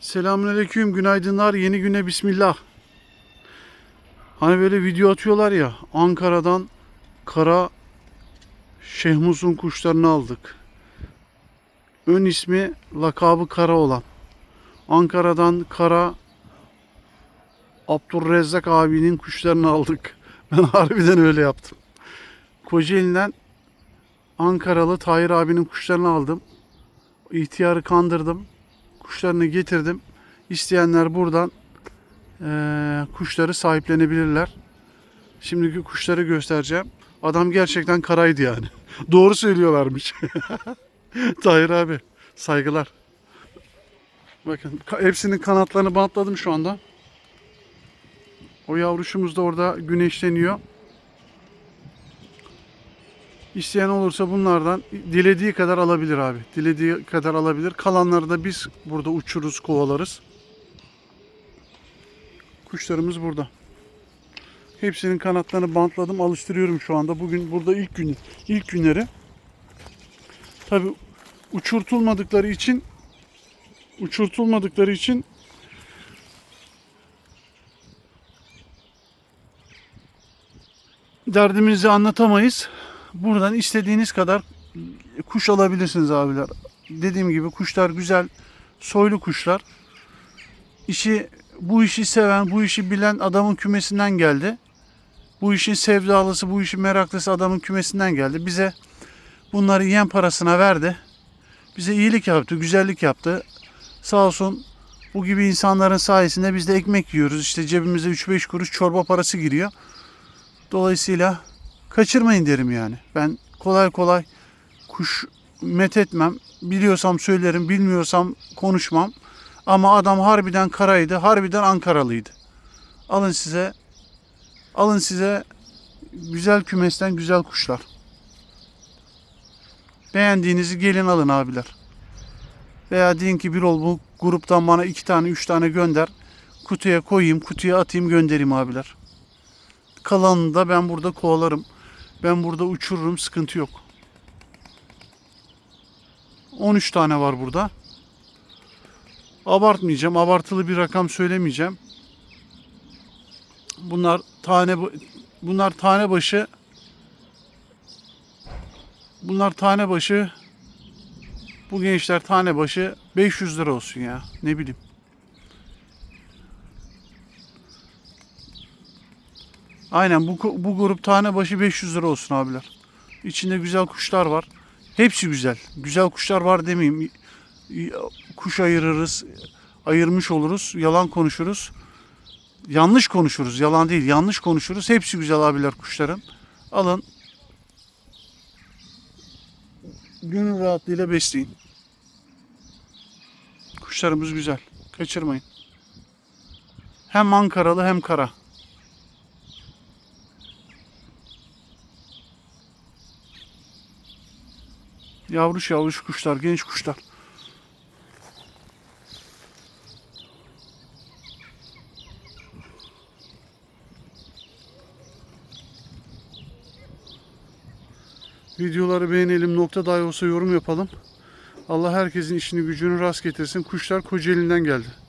Selamünaleyküm, günaydınlar, yeni güne bismillah. Hani böyle video atıyorlar ya, Ankara'dan kara Şehmuz'un kuşlarını aldık. Ön ismi, lakabı kara olan. Ankara'dan kara Abdurrezzak abinin kuşlarını aldık. Ben harbiden öyle yaptım. Kocaeli'den Ankaralı Tahir abinin kuşlarını aldım. İhtiyarı kandırdım. Kuşlarını getirdim. İsteyenler buradan eee, kuşları sahiplenebilirler. Şimdiki kuşları göstereceğim. Adam gerçekten karaydı yani. Doğru söylüyorlarmış. Tahir abi saygılar. Bakın hepsinin kanatlarını bantladım şu anda. O yavruşumuz da orada güneşleniyor. İsteyen olursa bunlardan dilediği kadar alabilir abi. Dilediği kadar alabilir. Kalanları da biz burada uçuruz, kovalarız. Kuşlarımız burada. Hepsinin kanatlarını bantladım, alıştırıyorum şu anda. Bugün burada ilk gün ilk günleri. Tabi uçurtulmadıkları için uçurtulmadıkları için derdimizi anlatamayız. Buradan istediğiniz kadar kuş alabilirsiniz abiler. Dediğim gibi kuşlar güzel, soylu kuşlar. İşi bu işi seven, bu işi bilen adamın kümesinden geldi. Bu işin sevdalısı, bu işin meraklısı adamın kümesinden geldi. Bize bunları yem parasına verdi. Bize iyilik yaptı, güzellik yaptı. Sağ olsun bu gibi insanların sayesinde biz de ekmek yiyoruz. İşte cebimize 3-5 kuruş çorba parası giriyor. Dolayısıyla kaçırmayın derim yani. Ben kolay kolay kuş met etmem. Biliyorsam söylerim, bilmiyorsam konuşmam. Ama adam harbiden karaydı, harbiden Ankaralıydı. Alın size, alın size güzel kümesten güzel kuşlar. Beğendiğinizi gelin alın abiler. Veya deyin ki bir ol bu gruptan bana iki tane, üç tane gönder. Kutuya koyayım, kutuya atayım göndereyim abiler. Kalanını da ben burada kovalarım. Ben burada uçururum, sıkıntı yok. 13 tane var burada. Abartmayacağım, abartılı bir rakam söylemeyeceğim. Bunlar tane bu- bunlar tane başı bunlar tane başı bu gençler tane başı 500 lira olsun ya. Ne bileyim. Aynen bu, bu grup tane başı 500 lira olsun abiler. İçinde güzel kuşlar var. Hepsi güzel. Güzel kuşlar var demeyeyim. Kuş ayırırız. Ayırmış oluruz. Yalan konuşuruz. Yanlış konuşuruz. Yalan değil. Yanlış konuşuruz. Hepsi güzel abiler kuşların. Alın. Gönül rahatlığıyla besleyin. Kuşlarımız güzel. Kaçırmayın. Hem Ankaralı hem kara. Yavruş yavruş kuşlar, genç kuşlar. Videoları beğenelim, nokta dahi olsa yorum yapalım. Allah herkesin işini gücünü rast getirsin. Kuşlar Kocaeli'nden geldi.